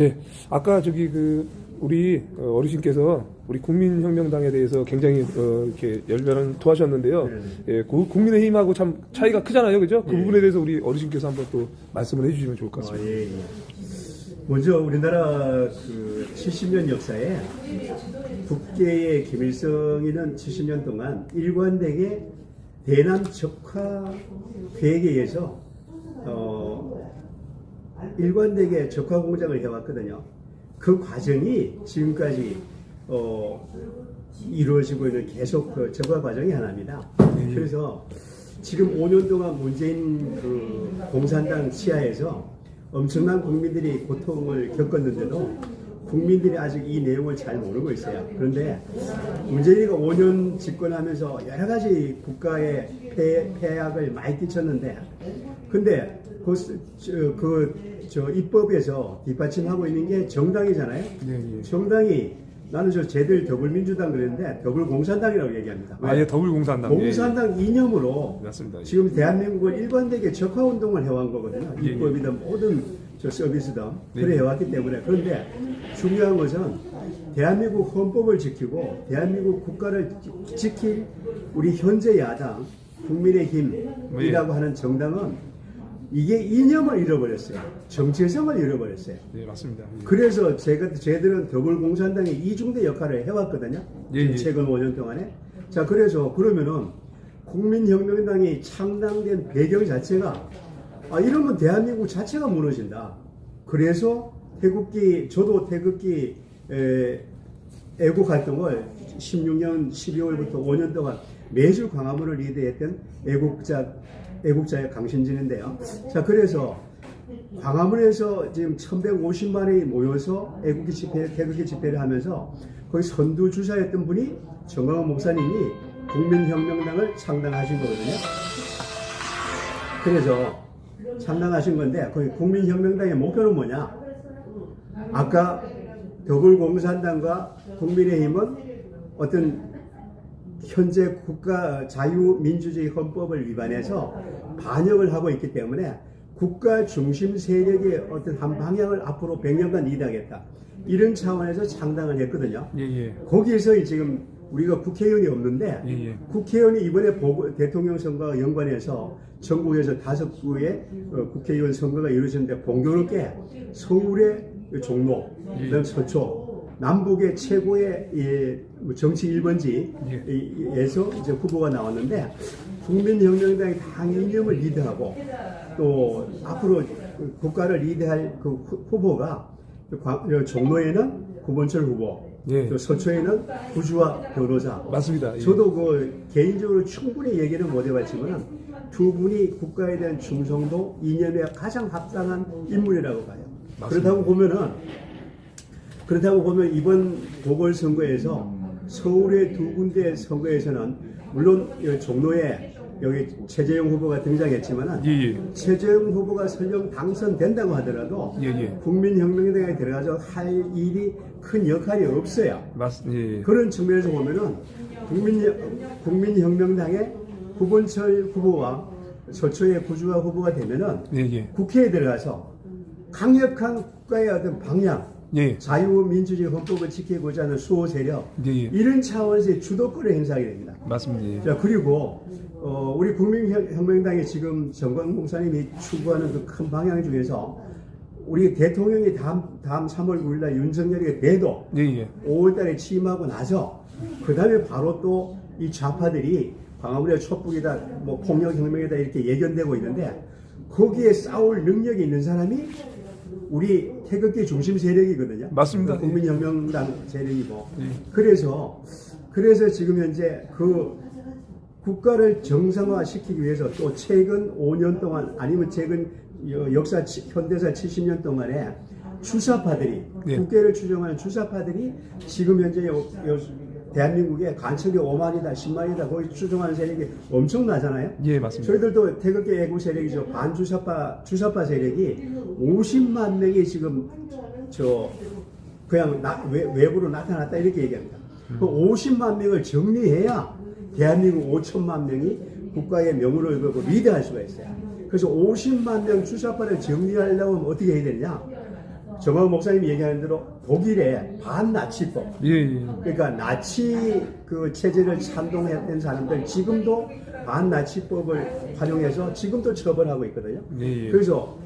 제 아까 저기 그 우리 어, 어르신께서 우리 국민혁명당에 대해서 굉장히 어, 이렇게 열변을 토하셨는데요. 네네. 예, 그 국민의힘하고 참 차이가 크잖아요, 그죠? 그 예. 부분에 대해서 우리 어르신께서 한번 또 말씀을 해주시면 좋을 것 어, 같습니다. 예, 예. 먼저 우리나라 그 70년 역사에 국계의 김일성이는 70년 동안 일관되게 대남 적화 계획에 의해서 어, 일관되게 적화 공작을 해왔거든요. 그 과정이 지금까지 어, 이루어지고 있는 계속 그 적화 과정이 하나입니다. 그래서 지금 5년 동안 문재인 그 공산당 치하에서 엄청난 국민들이 고통을 겪었는데도 국민들이 아직 이 내용을 잘 모르고 있어요. 그런데 문재인이가 5년 집권하면서 여러 가지 국가의 폐, 폐악을 많이 끼쳤는데 근데 그, 저, 그, 저 입법에서 뒷받침하고 있는 게 정당이잖아요. 예, 예. 정당이 나는 저 쟤들 더불민주당 그랬는데 더불공산당이라고 얘기합니다. 왜? 아예 더불공산당. 공산당 이념으로 예, 맞습니다. 지금 대한민국을 일관되게 적화 운동을 해온 거거든요. 예, 예. 입법이든 모든 저 서비스든 네. 그래 해왔기 때문에 그런데 중요한 것은 대한민국 헌법을 지키고 대한민국 국가를 지- 지킬 우리 현재 야당 국민의힘이라고 하는 정당은 이게 이념을 잃어버렸어요. 정체성을 잃어버렸어요. 네, 맞습니다. 예. 그래서 제가 저희들은 더불공산당의 이중대 역할을 해왔거든요. 예, 예. 최근 5년 동안에. 자 그래서 그러면은 국민혁명당이 창당된 배경 자체가 아 이러면 대한민국 자체가 무너진다. 그래서 태극기 저도 태극기 에, 애국 활동을 16년 12월부터 5년 동안 매주 광화문을 리드했던 애국자 애국자의 강신진인데요. 자 그래서 광화문에서 지금 1150만이 모여서 애국기 집회, 태극기 집회를 하면서 거기 선두 주자였던 분이 정광훈 목사님이 국민혁명당을 창당하신 거거든요. 그래서 창당하신 건데 거기 국민혁명당의 목표는 뭐냐? 아까 더불공산당과 국민의힘은 어떤 현재 국가 자유민주주의 헌법을 위반해서 반역을 하고 있기 때문에 국가 중심 세력의 어떤 한 방향을 앞으로 100년간 리드하겠다. 이런 차원에서 창당을 했거든요. 예, 예. 거기에서 지금 우리가 국회의원이 없는데 예, 예. 국회의원이 이번에 보고, 대통령 선거와 연관해서 전국에서 다섯 구의 어, 국회의원 선거가 이루어졌는데 공교롭게 서울의 종로, 예. 서초, 남북의 최고의 예, 뭐 정치 1번지에서 이제 후보가 나왔는데 국민혁명당이 당 이념을 리드하고 또 앞으로 그 국가를 리드할 그 후- 후보가 과- 어, 종로에는 구본철 후보, 예. 또 서초에는 구주화 변호사. 맞습니다. 예. 저도 그 개인적으로 충분히 얘기는 못 해봤지만 두 분이 국가에 대한 충성도 이념에 가장 합당한 인물이라고 봐요. 맞습니다. 그렇다고 보면은 그렇다고 보면 이번 보궐선거에서 서울의 두 군데 선거에서는 물론 이 종로에 여기 최재형 후보가 등장했지만은 예, 예. 최재형 후보가 설령 당선된다고 하더라도 예, 예. 국민혁명당에 들어가서 할 일이 큰 역할이 없어요. 맞, 예, 예. 그런 측면에서 보면은 국민 국민혁명당의 구본철 후보와 서초의 구주화 후보가 되면은 예, 예. 국회에 들어가서 강력한 국가의 어떤 방향, 예. 자유민주주의 헌법을 지키고자 하는 수호 세력 예, 예. 이런 차원에서의 주도권을 행사하게 됩니다. 맞습니다. 예. 자 그리고 어, 우리 국민혁명당이 지금 정광 목사님이 추구하는 그 큰 방향 중에서 우리 대통령이 다음 다음 3월 9일날 윤석열에게 돼도 예, 예. 5월달에 취임하고 나서 그 다음에 바로 또 이 좌파들이 광화문의 촛불이다, 뭐 폭력혁명이다 이렇게 예견되고 있는데 거기에 싸울 능력이 있는 사람이 우리 태극기 중심 세력이거든요. 맞습니다. 그 국민혁명당 세력이고. 예. 그래서 그래서 지금 현재 그 국가를 정상화시키기 위해서 또 최근 5년 동안 아니면 최근 여- 역사 치- 현대사 70년 동안에 주사파들이 예. 국회를 추정하는 주사파들이 지금 현재 여- 여- 대한민국에 간첩이 5만이다 10만이다 거의 추정하는 세력이 엄청나잖아요. 예, 맞습니다. 저희들도 태극기 애국 세력이죠. 반주사파 주사파 세력이 50만 명이 지금 저 그냥 나- 외, 외부로 나타났다 이렇게 얘기합니다. 그 50만 명을 정리해야 대한민국 5천만 명이 국가의 명운을 걸고 리드할 수가 있어요. 그래서 50만 명 주사파를 정리하려면 어떻게 해야 되느냐? 정화 목사님이 얘기하는 대로 독일의 반나치법 예, 예. 그러니까 나치 그 체제를 찬동했던 사람들 지금도 반나치법을 활용해서 지금도 처벌하고 있거든요. 예, 예. 그래서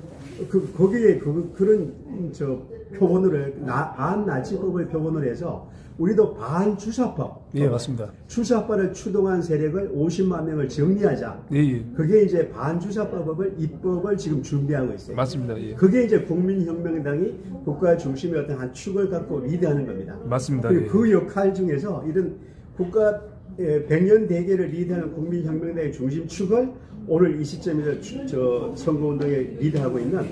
그 거기에 그 그런 저 표본을 나, 반나치법을 표본으로 해서 우리도 반주사법, 예, 맞습니다. 주사법을 추동한 세력을 50만 명을 정리하자. 예, 예. 그게 이제 반주사법을 입법을 지금 준비하고 있어요. 맞습니다. 예. 그게 이제 국민혁명당이 국가 중심의 어떤 한 축을 갖고 리드하는 겁니다. 맞습니다. 그리고 예. 그 역할 중에서 이런 국가 예, 백년 대계를 리드하는 국민혁명당의 중심축을 오늘 이 시점에서 주- 저 선거운동에 리드하고 있는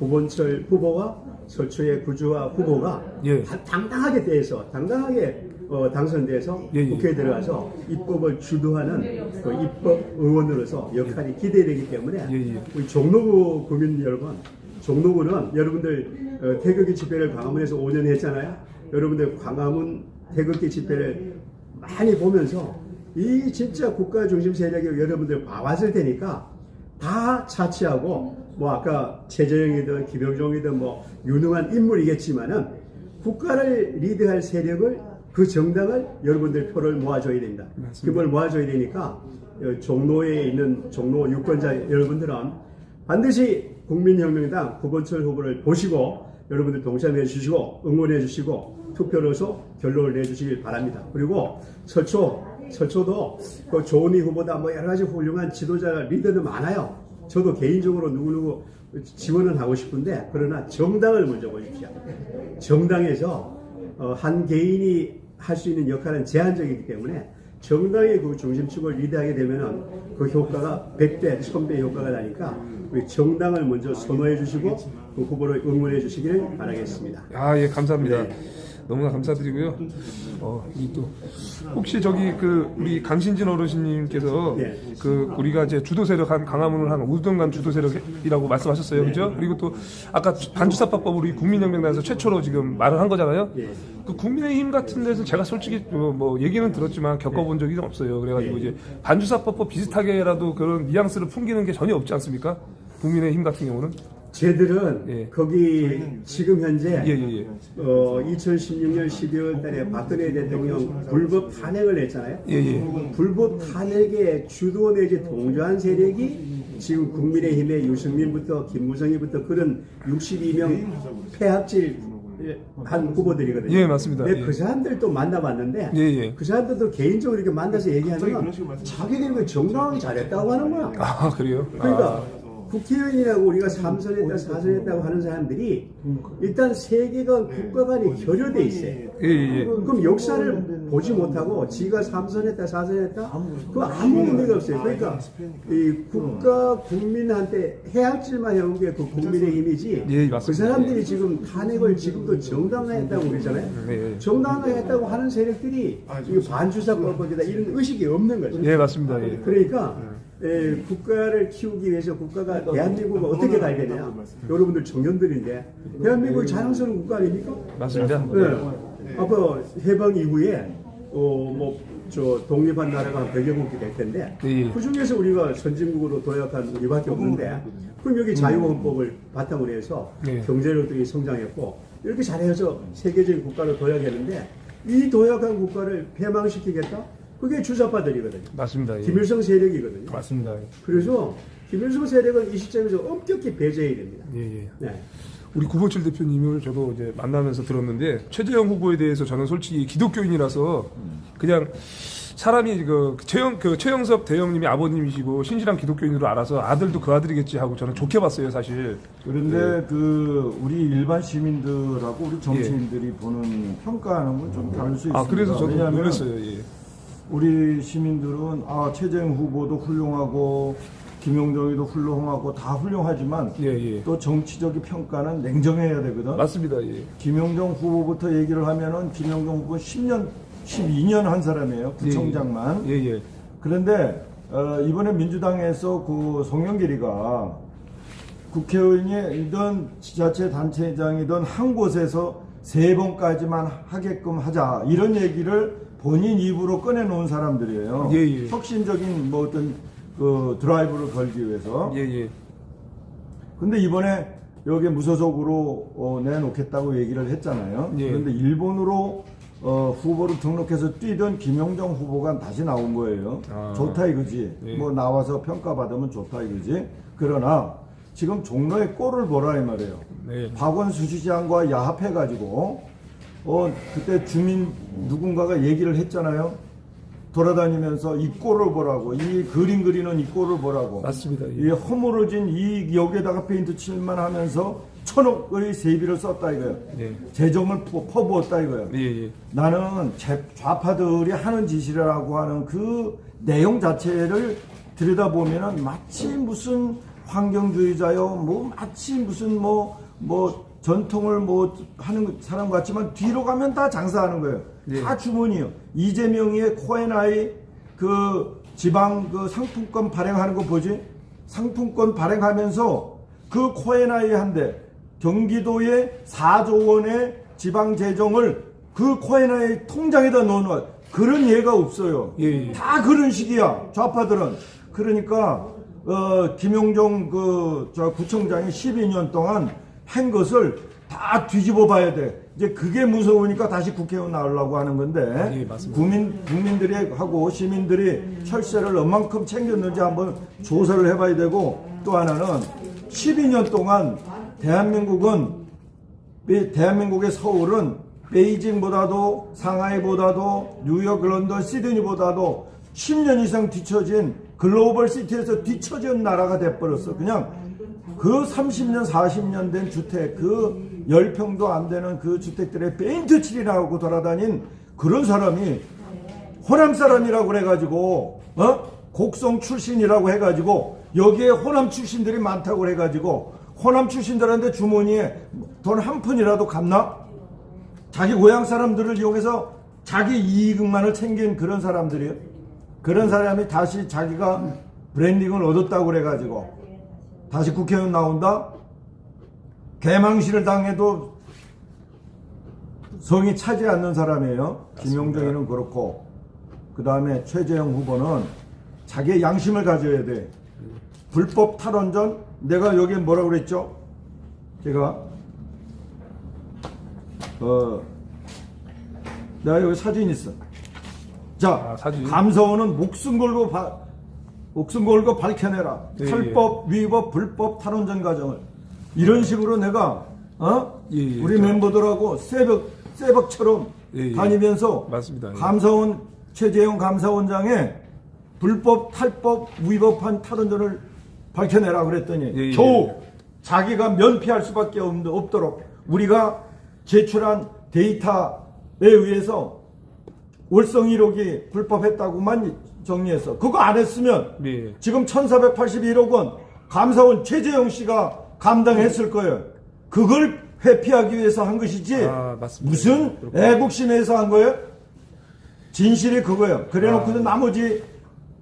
구본철 후보와 설초의 구주화 후보가 예. 다- 당당하게 대해서 당당하게 어, 당선돼서 예, 예. 국회에 들어가서 입법을 주도하는 그 입법 의원으로서 역할이 기대되기 때문에 예, 예. 우리 종로구 국민 여러분, 종로구는 여러분들 어, 태극기 집회를 광화문에서 5년 했잖아요. 여러분들 광화문 태극기 집회를 많이 보면서 이 진짜 국가 중심 세력이 여러분들 봐왔을 테니까 다 차치하고 뭐 아까 최재형이든 김영종이든 뭐 유능한 인물이겠지만은 국가를 리드할 세력을 그 정당을 여러분들 표를 모아줘야 됩니다. 그걸 모아줘야 되니까 어, 종로에 있는 종로 유권자 여러분들은 반드시 국민혁명당 구본철 후보를 보시고 여러분들 동참해 주시고 응원해 주시고 투표로서 결론을 내주시길 바랍니다. 그리고 설초, 설초도 그 조은희 후보다 뭐 여러 가지 훌륭한 지도자 리더는 많아요. 저도 개인적으로 누구누구 지원을 하고 싶은데 그러나 정당을 먼저 보십시오. 정당에서 어, 한 개인이 할 수 있는 역할은 제한적이기 때문에 정당의 그 중심축을 리드하게 되면은 그 효과가 100배, 1000배 효과가 나니까 우리 정당을 먼저 선호해 주시고 그 후보를 응원해 주시기를 바라겠습니다. 아, 예, 감사합니다. 네. 너무나 감사드리고요. 어, 이 또, 혹시 저기 그, 우리 강신진 어르신님께서 네. 그, 우리가 이제 주도 세력 한, 강화문을 한 5등간 주도 세력이라고 말씀하셨어요. 그죠? 그리고 또, 아까 반주사법법 우리 국민혁명당에서 최초로 지금 말을 한 거잖아요. 예. 그 국민의힘 같은 데서 제가 솔직히 뭐, 뭐 얘기는 들었지만 겪어본 적이 없어요. 그래가지고 이제 반주사법법 비슷하게라도 그런 뉘앙스를 풍기는 게 전혀 없지 않습니까? 국민의힘 같은 경우는. 쟤들은 예. 거기 지금 현재 예, 예, 예. 어, 2016년 12월 달에 박근혜 대통령 불법 탄핵을 했잖아요. 예, 예. 불법 탄핵에 주도 내지 동조한 세력이 지금 국민의힘의 유승민부터 김무성이부터 그런 62명 폐합질 한 후보들이거든요. 예, 맞습니다. 근데 예. 그 사람들도 만나봤는데 예, 예. 그 사람들도 개인적으로 이렇게 만나서 얘기하면 자기들이 그 정당하게 잘했다고 하는 거야. 아, 그래요? 그러니까 국회의원이라고 우리가 삼선했다 사선했다고 하는 사람들이 일단 세계가 국가 간에 결여돼 있어요. 예, 예, 예. 그럼 역사를 보지 못하고 지가 삼선했다 사선했다 그거 아무 의미가 없어요. 그러니까 이 국가 국민한테 해악질만 해온 게 그 국민의 힘이지. 예, 그 맞습니다. 사람들이 지금 탄핵을 지금도 정당화했다고 그러잖아요. 예, 예. 정당화했다고 하는 세력들이 이거 반주사법이다 이런 의식이 없는 거죠. 예, 맞습니다. 예. 그러니까 에, 국가를 키우기 위해서 국가가 대한민국을 어떻게 되냐 여러분들 청년들인데 대한민국이 자랑스러운 국가 아닙니까? 맞습니다. 네. 앞으로 해방 이후에 어, 뭐저 독립한 나라가 한 100여 국이 될 텐데 예, 예. 그 중에서 우리가 선진국으로 도약한 우리밖에 없는데 그럼 여기 자유헌법을 바탕으로 해서 예. 경제력들이 성장했고 이렇게 잘해서 세계적인 국가로 도약했는데 이 도약한 국가를 폐망시키겠다? 그게 주사파들이거든요. 맞습니다. 예. 김일성 세력이거든요. 맞습니다. 그래서 김일성 세력은 이 시점에서 엄격히 배제해야 됩니다. 예, 예. 네. 우리 구본철 대표님을 저도 이제 만나면서 들었는데 최재형 후보에 대해서 저는 솔직히 기독교인이라서 그냥 사람이 그 최영 그 최영섭 대형님이 아버님이시고 신실한 기독교인으로 알아서 아들도 그 아들이겠지 하고 저는 좋게 봤어요 사실. 그런데 그 우리 일반 시민들하고 우리 정치인들이 보는 평가하는 건 좀 다를 수 있습니다. 아 그래서 저도 왜냐하면 놀랐어요. 예. 우리 시민들은 아 최재형 후보도 훌륭하고 김용정이도 훌륭하고 다 훌륭하지만 예, 예. 또 정치적인 평가는 냉정해야 되거든. 맞습니다. 예. 김용정 후보부터 얘기를 하면은 김용정 후보 10년, 12년 한 사람이에요. 구청장만. 예, 예. 그런데 어, 이번에 민주당에서 그 송영길이가 국회의원이든 지자체 단체장이든 한 곳에서 세 번까지만 하게끔 하자 이런 얘기를 본인 입으로 꺼내놓은 사람들이에요. 예, 예. 혁신적인 뭐 어떤 그 드라이브를 걸기 위해서. 예, 예. 근데 이번에 여기 무소속으로 어, 내놓겠다고 얘기를 했잖아요. 예. 그런데 일본으로 어, 후보로 등록해서 뛰던 김용정 후보가 다시 나온 거예요. 아. 좋다 이거지. 예. 뭐 나와서 평가받으면 좋다 이거지. 그러나 지금 종로에 꼴을 보라 이 말이에요. 네. 박원수 시장과 야합해가지고 어 그때 주민 누군가가 얘기를 했잖아요. 돌아다니면서 이 꼴을 보라고 이 그림 그리는 이 꼴을 보라고 맞습니다. 예. 이 허물어진 이 여기에다가 페인트 칠만 하면서 천억의 세비를 썼다 이거예요. 예. 재정을 퍼- 퍼부었다 이거예요. 예, 예. 나는 제- 좌파들이 하는 짓이라고 하는 그 내용 자체를 들여다보면은 마치 무슨 환경주의자요, 뭐 마치 무슨 뭐, 뭐 전통을 뭐 하는 사람 같지만 뒤로 가면 다 장사하는 거예요. 예. 다 주머니요. 이재명의 코에나이 그 지방 그 상품권 발행하는 거 보지? 상품권 발행하면서 그 코에나이 한데 경기도에 4조 원의 지방 재정을 그 코에나이 통장에다 넣어놔. 그런 예가 없어요. 예, 예. 다 그런 식이야. 좌파들은. 그러니까 어, 김용종 그 저 구청장이 12년 동안 한 것을 다 뒤집어 봐야 돼. 이제 그게 무서우니까 다시 국회의원 나오려고 하는 건데 예, 맞습니다. 국민 국민들이 하고 시민들이 철새를 얼만큼 챙겼는지 한번 조사를 해봐야 되고 또 하나는 12년 동안 대한민국은 이 대한민국의 서울은 베이징보다도 상하이보다도 뉴욕, 런던, 시드니보다도 10년 이상 뒤처진 글로벌 시티에서 뒤처진 나라가 돼버렸어. 그냥 그 30년, 40년 된 주택, 그 10평도 안 되는 그 주택들에 페인트 칠이라고 돌아다닌 그런 사람이 호남 사람이라고 그래가지고, 어? 곡성 출신이라고 해가지고, 여기에 호남 출신들이 많다고 그래가지고, 호남 출신들한테 주머니에 돈 한 푼이라도 갔나? 자기 고향 사람들을 이용해서 자기 이익만을 챙긴 그런 사람들이요. 그런 사람이 다시 자기가 브랜딩을 얻었다고 그래가지고 다시 국회의원 나온다? 개망신을 당해도 성이 차지 않는 사람이에요. 김용정이는 그렇고 그 다음에 최재형 후보는 자기의 양심을 가져야 돼. 불법 탈원전 내가 여기 뭐라 그랬죠? 제가 어 내가 여기 사진 있어. 자, 아, 사진. 감사원은 목숨 걸고 바, 목숨 걸고 밝혀내라. 예, 탈법, 위법, 불법 탈원전 과정을 이런 식으로 내가 어 예, 예, 우리 자. 멤버들하고 새벽 새벽처럼 예, 예. 다니면서 맞습니다. 예. 감사원 최재형 감사원장의 불법, 탈법, 위법한 탈원전을 밝혀내라 그랬더니 예, 예. 겨우 자기가 면피할 수밖에 없- 없도록 우리가 제출한 데이터에 의해서 월성 1호기 불법했다고만 정리했어. 그거 안 했으면 예. 지금 1481억 원 감사원 최재형 씨가 감당했을 거예요. 그걸 회피하기 위해서 한 것이지 아, 맞습니다. 무슨. 애국심에서 한 거예요? 진실이 그거예요. 그래놓고도 아. 나머지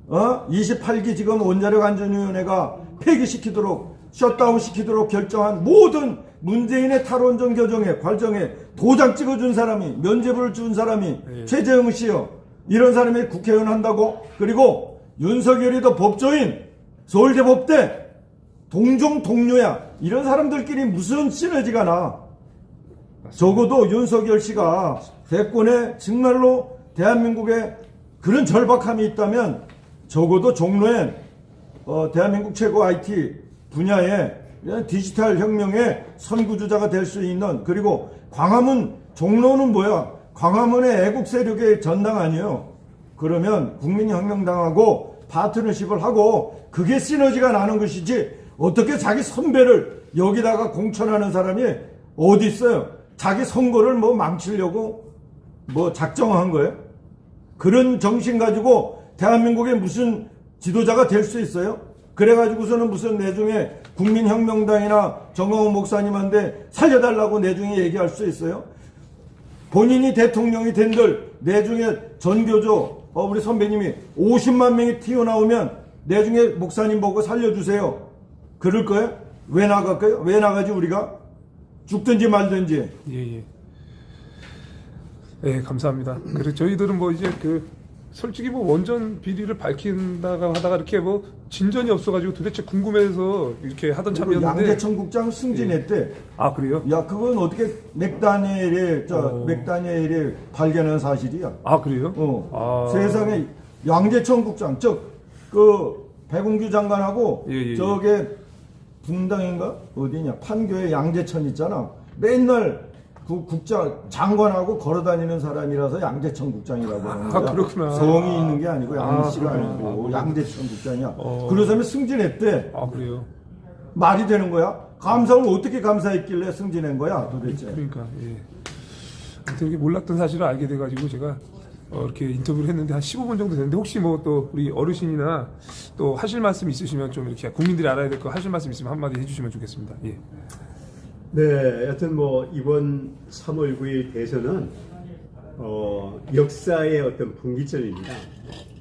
어 28기 지금 원자력 안전위원회가 폐기시키도록 셧다운 시키도록 결정한 모든 문재인의 탈원전 교정에 과정에 도장 찍어준 사람이 면죄부를 준 사람이 예. 최재형 씨요. 이런 사람이 국회의원 한다고 그리고 윤석열이 더 법조인 서울대 법대 동종 동료야 이런 사람들끼리 무슨 시너지가 나 적어도 윤석열 씨가 대권에 정말로 대한민국에 그런 절박함이 있다면 적어도 종로엔 어, 대한민국 최고 IT 분야에 디지털 혁명의 선구주자가 될 수 있는 그리고 광화문 종로는 뭐야? 광화문의 애국 세력의 전당 아니에요. 그러면 국민혁명당하고 파트너십을 하고 그게 시너지가 나는 것이지 어떻게 자기 선배를 여기다가 공천하는 사람이 어디 있어요? 자기 선거를 뭐 망치려고 뭐 작정한 거예요? 그런 정신 가지고 대한민국의 무슨 지도자가 될 수 있어요? 그래가지고서는 무슨 내중에 국민혁명당이나 정광훈 목사님한테 살려달라고 내중에 얘기할 수 있어요? 본인이 대통령이 된들 내중에 전교조 어, 우리 선배님이 50만 명이 튀어나오면 내중에 목사님 보고 살려주세요. 그럴 거예요? 왜 나갈까요? 왜 나가지 우리가? 죽든지 말든지 예, 예. 예, 감사합니다. 그리고 저희들은 뭐 이제 그 솔직히 뭐 원전 비리를 밝힌다가 하다가 이렇게 뭐 진전이 없어가지고 도대체 궁금해서 이렇게 하던 참이었는데 양재천 국장 승진했대. 아 그래요? 야 그건 어떻게 맥다니엘이 저 어. 맥다니엘이 발견한 사실이야. 아 그래요? 어. 아. 세상에 양재천 국장 즉 그 백운규 장관하고 예, 예, 예. 저게 분당인가 어디냐 판교에 양재천 있잖아. 맨날 그 국장 장관하고 걸어다니는 사람이라서 양재천 국장이라고 하는 아, 거야. 그렇구나. 성이 있는 게 아니고 양씨가 아, 아, 그렇구나. 니고 아, 양재천 국장이야. 어. 그러자면 승진했대. 아 그래요? 말이 되는 거야? 감사를 어떻게 감사했길래 승진한 거야 도대체? 그러니까 예. 아무튼 몰랐던 사실을 알게 돼가지고 제가 어, 이렇게 인터뷰를 했는데 한 15분 정도 됐는데 혹시 뭐 또 우리 어르신이나 또 하실 말씀 있으시면 좀 이렇게 국민들이 알아야 될 거 하실 말씀 있으면 한마디 해주시면 좋겠습니다. 예. 네, 여튼 뭐 이번 3월 9일 대선은 어, 역사의 어떤 분기점입니다.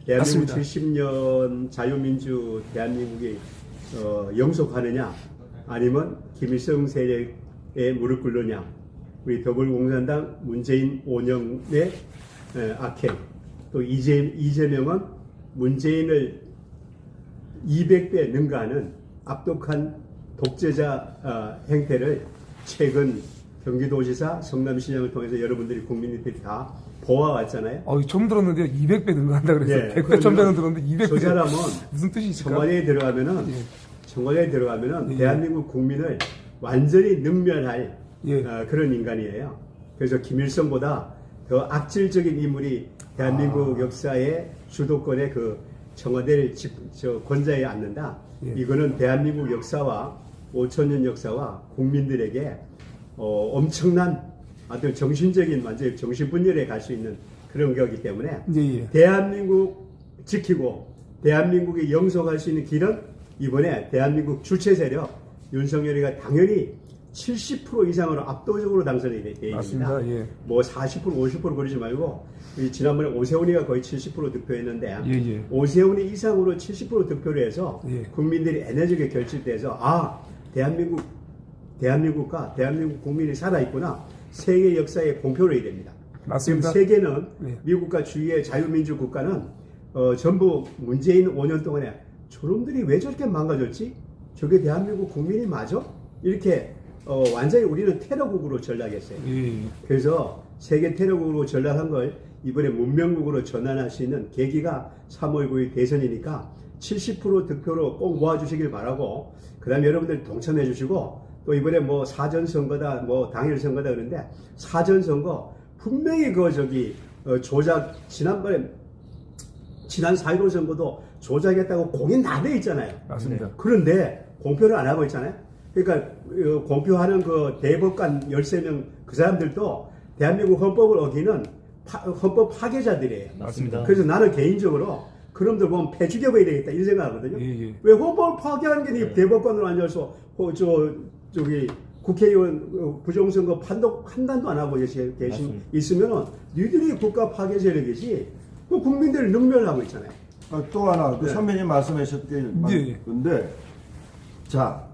대한민국 맞습니다. 70년 자유민주 대한민국이 어, 영속하느냐, 아니면 김일성 세력에 무릎 꿇느냐, 우리 더불어공산당 문재인 5년의 에, 악행, 또 이재, 이재명은 문재인을 200배 능가하는 압독한 독재자 어, 행태를 최근 경기도지사 성남시장을 통해서 여러분들이 국민들이 다 보아 왔잖아요. 어, 처음 들었는데요. 200배 능가한다 그래서 예, 100배 천배는 그러면 들었는데 200배. 저 사람은 무슨 뜻이 있을까? 청와대에 들어가면은 예. 청와대에 들어가면은 예. 대한민국 국민을 완전히 능멸할 예. 어, 그런 인간이에요. 그래서 김일성보다 더 악질적인 인물이 대한민국 아. 역사의 주도권의 그 청와대를 집, 저 권좌에 앉는다. 예. 이거는 대한민국 역사와 5천년 역사와 국민들에게 어, 엄청난 어떤 정신적인 완전 정신분열에 갈 수 있는 그런 거기 때문에 예, 예. 대한민국 지키고 대한민국이 영속할 수 있는 길은 이번에 대한민국 주체 세력 윤석열이가 당연히 70% 이상으로 압도적으로 당선이 되- 돼 있습니다. 맞습니다. 예. 뭐 40% 50% 그러지 말고 이 지난번에 오세훈이가 거의 70% 득표했는데 예, 예. 오세훈이 이상으로 70% 득표를 해서 예. 국민들이 에너지가 결집돼서 아 대한민국 대한민국과 대한민국 국민이 살아 있구나 세계 역사에 공표를 해야 됩니다. 맞습니다. 지금 세계는 네. 미국과 주위의 자유민주 국가는 어, 전부 문재인 5년 동안에 저놈들이 왜 저렇게 망가졌지? 저게 대한민국 국민이 맞아? 이렇게 어, 완전히 우리는 테러국으로 전락했어요. 예, 예. 그래서 세계 테러국으로 전락한 걸 이번에 문명국으로 전환할 수 있는 계기가 3월 9일 대선이니까 70% 득표로 꼭 모아주시길 바라고 그 다음에 여러분들 동참해 주시고 또 이번에 뭐 사전선거다 뭐 당일선거다 그러는데 사전선거 분명히 그 저기 어, 조작 지난번에 지난 4.15 선거도 조작했다고 공인 다 돼 있잖아요. 맞습니다. 그런데 공표를 안 하고 있잖아요. 그러니까 어, 공표하는 그 대법관 13명 그 사람들도 대한민국 헌법을 어기는 파- 헌법 파괴자들이에요. 맞습니다. 그래서 나는 개인적으로 그놈들 보면 패 죽여봐야 되겠다 이런 생각하거든요. 예, 예. 왜 헌법을 파괴하는 게 네. 대법관으로 앉아서 어, 저 저기 국회의원 어, 부정선거 판독 판단도 안 하고 계신. 있으면은 니들이 국가 파괴 세력이지 그 국민들을 능멸하고 있잖아요. 아, 또 하나 그 네. 선배님 말씀하셨길 예, 예. 근데 자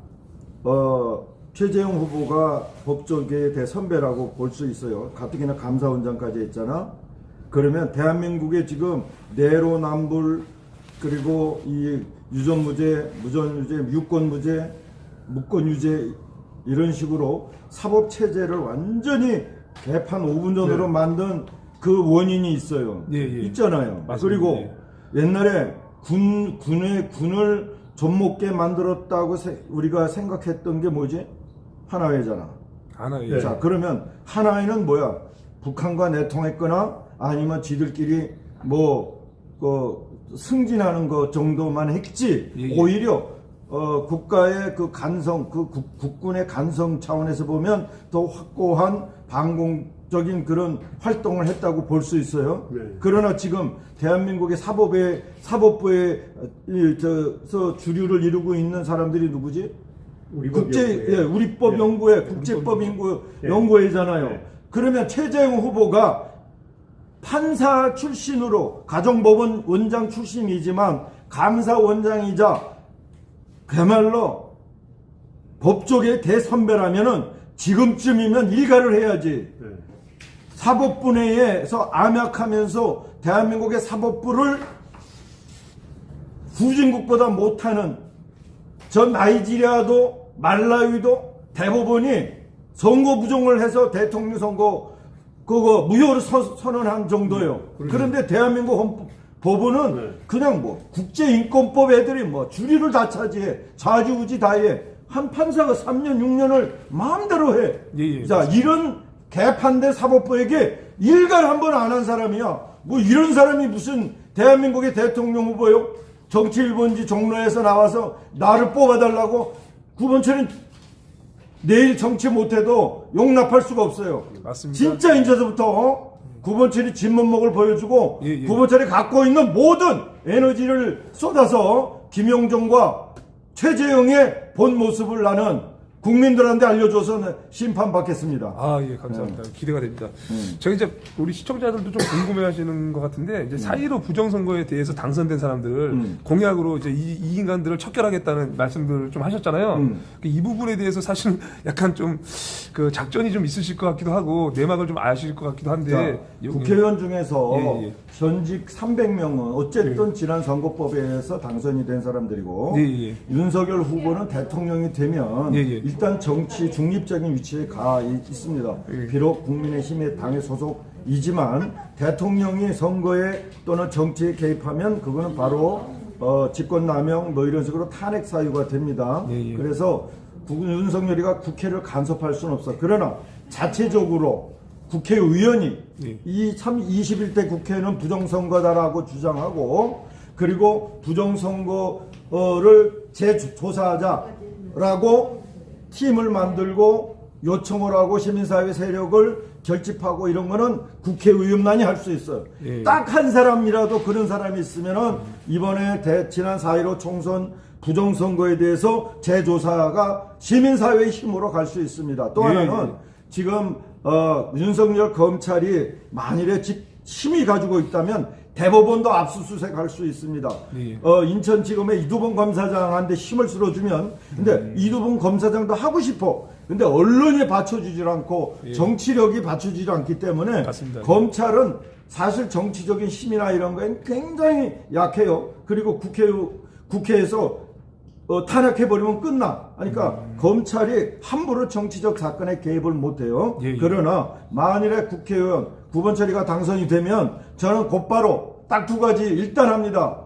어, 최재형 후보가 법조계의 대선배라고 볼 수 있어요. 가뜩이나 감사원장까지 했잖아. 그러면 대한민국의 지금 내로남불 그리고 이 유전무죄, 무전유죄, 유권무죄, 무권유죄 이런 식으로 사법 체제를 완전히 개판 5분 전으로 네. 만든 그 원인이 있어요. 예, 예. 있잖아요. 맞습니다. 그리고 예. 옛날에 군 군의 군을 좀먹게 만들었다고 세- 우리가 생각했던 게 뭐지? 하나회잖아. 하나 예. 네. 자 그러면 하나회는 뭐야? 북한과 내통했거나 아니면 지들끼리 뭐 그 승진하는 것 정도만 했지. 예, 예. 오히려 어, 국가의 그 간성, 그 국, 국군의 간성 차원에서 보면 더 확고한 반공적인 그런 활동을 했다고 볼 수 있어요. 네. 그러나 지금 대한민국의 사법의 사법부의 어, 이, 저서 주류를 이루고 있는 사람들이 누구지? 국제 연구회. 예, 우리법 예. 연구회 국제법 연구 예. 연구회잖아요. 예. 그러면 최재형 후보가 판사 출신으로 가정법원 원장 출신이지만 감사 원장이자 그야말로 법조계 대선배라면은 지금쯤이면 일가를 해야지. 네. 사법부 내에서 암약하면서 대한민국의 사법부를 후진국보다 못하는 저 나이지리아도 말라위도 대법원이 선거 부정을 해서 대통령 선거 그거 무효로 서- 선언한 정도예요. 그런데 대한민국 헌법 법원은 네. 그냥 뭐 국제인권법 애들이 뭐 주리를 다 차지해 좌지우지 다해 한 판사가 3년 6년을 마음대로 해. 예, 예, 자 이런 개판대 사법부에게 일갈 한번 안 한 사람이야. 뭐 이런 사람이 무슨 대한민국의 대통령 후보요? 정치 1번지 종로에서 나와서 나를 뽑아달라고 구본철은 내일 정치 못해도 용납할 수가 없어요. 맞습니다. 진짜 이제서부터 어? 구본철이 진면목을 보여주고 예, 예. 구본철이 갖고 있는 모든 에너지를 쏟아서 김용정과 최재형의 본 모습을 나는 국민들한테 알려줘서 심판받겠습니다. 아, 예, 감사합니다. 네. 기대가 됩니다. 음. 저희 이제 우리 시청자들도 좀 궁금해 하시는 것 같은데, 이제 사이로 부정선거에 대해서 당선된 사람들, 음. 공약으로 이제 이, 이 인간들을 척결하겠다는 말씀들을 좀 하셨잖아요. 음. 이 부분에 대해서 사실 약간 좀 그 작전이 좀 있으실 것 같기도 하고, 내막을 좀 아실 것 같기도 한데, 자, 요- 국회의원 중에서 예, 예. 현직 300명은 어쨌든 지난 선거법에 의해서 당선이 된 사람들이고 예, 예. 윤석열 후보는 대통령이 되면 예, 예. 일단 정치 중립적인 위치에 가 있- 있습니다. 예. 비록 국민의힘의 당의 소속이지만 대통령이 선거에 또는 정치에 개입하면 그거는 바로 어, 직권남용 뭐 이런 식으로 탄핵 사유가 됩니다. 예, 예. 그래서 국- 윤석열이가 국회를 간섭할 수는 없어. 그러나 자체적으로 국회의원이 예. 이참 21대 국회는 부정선거다라고 주장하고 그리고 부정선거를 재조사하자라고 팀을 만들고 요청을 하고 시민사회 세력을 결집하고 이런 거는 국회의원만이 할 수 있어요. 예. 딱한 사람이라도 그런 사람이 있으면은 이번에 대, 지난 4.15 총선 부정선거에 대해서 재조사가 시민사회의 힘으로 갈 수 있습니다. 또 예, 하나는 예. 지금 어, 윤석열 검찰이 만일에 직- 힘이 가지고 있다면 대법원도 압수수색 할 수 있습니다. 예. 어, 인천지검의 이두봉 검사장한테 힘을 실어주면 근데 음. 이두봉 검사장도 하고 싶어. 근데 언론이 받쳐주질 않고 예. 정치력이 받쳐주지 않기 때문에 맞습니다. 검찰은 사실 정치적인 힘이나 이런 거엔 굉장히 약해요. 그리고 국회 국회에서 어, 탄핵해버리면 끝나. 그러니까 검찰이 함부로 정치적 사건에 개입을 못해요. 예, 예. 그러나 만일에 국회의원 구본철이가 당선이 되면 저는 곧바로 딱 두 가지 일단 합니다.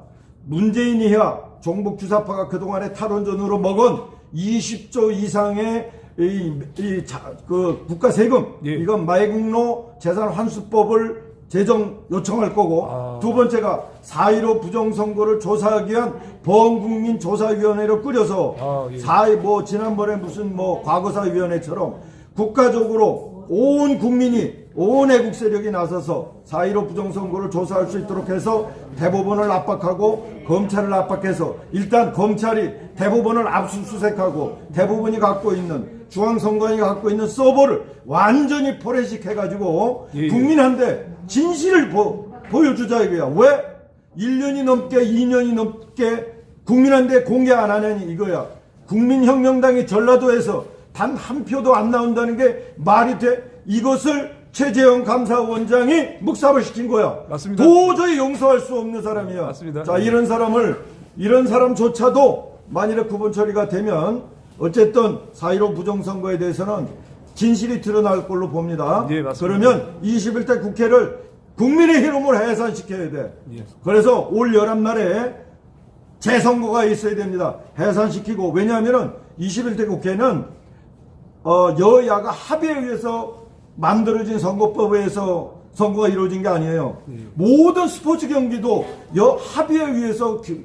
문재인 이하 종북 주사파가 그동안에 탈원전으로 먹은 20조 이상의 이, 이 자, 그 국가 세금 예. 이건 마이국로 재산 환수법을 제정 요청할 거고 아. 두 번째가 4.15 부정선거를 조사하기 위한 범국민 조사위원회를 꾸려서 아, 예. 4.15뭐 지난번에 무슨 뭐 과거사위원회처럼 국가적으로 온 국민이 온 애국 세력이 나서서 4.15 부정선거를 조사할 수 있도록 해서 대법원을 압박하고 검찰을 압박해서 일단 검찰이 대법원을 압수수색하고 대법원이 갖고 있는 중앙선관위가 갖고 있는 서버를 완전히 포렌식 해가지고 예, 예. 국민한테 진실을 보, 보여주자 이거야. 왜? 1년이 넘게 2년이 넘게 국민한테 공개 안 하느니 이거야. 국민혁명당이 전라도에서 단 한 표도 안 나온다는 게 말이 돼? 이것을 최재형 감사원장이 묵살을 시킨 거야. 맞습니다. 도저히 용서할 수 없는 사람이야. 맞습니다. 자, 이런 사람을, 이런 사람조차도 만일에 구분 처리가 되면 어쨌든 4.15 부정선거에 대해서는 진실이 드러날 걸로 봅니다. 예, 맞습니다. 그러면 21대 국회를 국민의 힘으로 해산시켜야 돼. 예. 그래서 올 열한날에 재선거가 있어야 됩니다. 해산시키고 왜냐하면은 21대 국회는 어, 여야가 합의에 의해서 만들어진 선거법에 의해서 선거가 이루어진 게 아니에요. 모든 스포츠 경기도 여 합의에 의해서 규-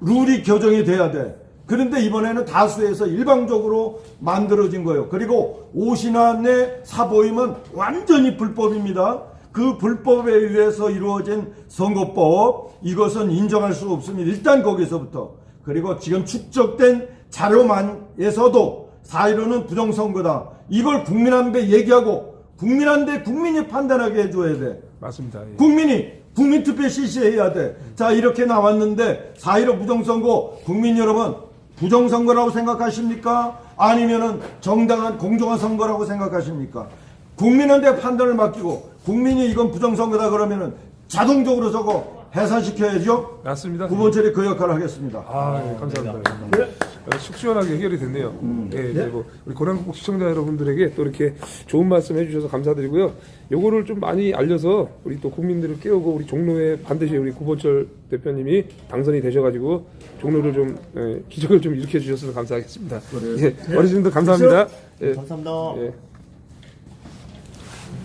룰이 교정이 돼야 돼. 그런데 이번에는 다수에서 일방적으로 만들어진 거예요. 그리고 오신환의 사보임은 완전히 불법입니다. 그 불법에 의해서 이루어진 선거법 이것은 인정할 수 없습니다. 일단 거기서부터 그리고 지금 축적된 자료만에서도 4.15는 부정선거다. 이걸 국민한테 얘기하고 국민한테 국민이 판단하게 해줘야 돼. 맞습니다. 예. 국민이 국민투표 실시해야 돼. 자 이렇게 나왔는데 4.15 부정선거 국민 여러분 부정선거라고 생각하십니까? 아니면은 정당한 공정한 선거라고 생각하십니까? 국민한테 판단을 맡기고 국민이 이건 부정선거다 그러면은 자동적으로 저거 해산시켜야죠. 맞습니다. 구본철이 그 역할을 하겠습니다. 아, 예, 감사합니다. 어, 속 시원하게 해결이 됐네요. 예, 이제 뭐 우리 고량국복 시청자 여러분들에게 또 이렇게 좋은 말씀 해주셔서 감사드리고요. 요거를 좀 많이 알려서 우리 또 국민들을 깨우고 우리 종로에 반드시 우리 구본철 대표님이 당선이 되셔가지고 종로를 좀 예, 기적을 좀 일으켜 주셨으면 감사하겠습니다. 예, 어르신들 감사합니다. 예, 감사합니다. 예.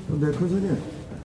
근데 큰 스님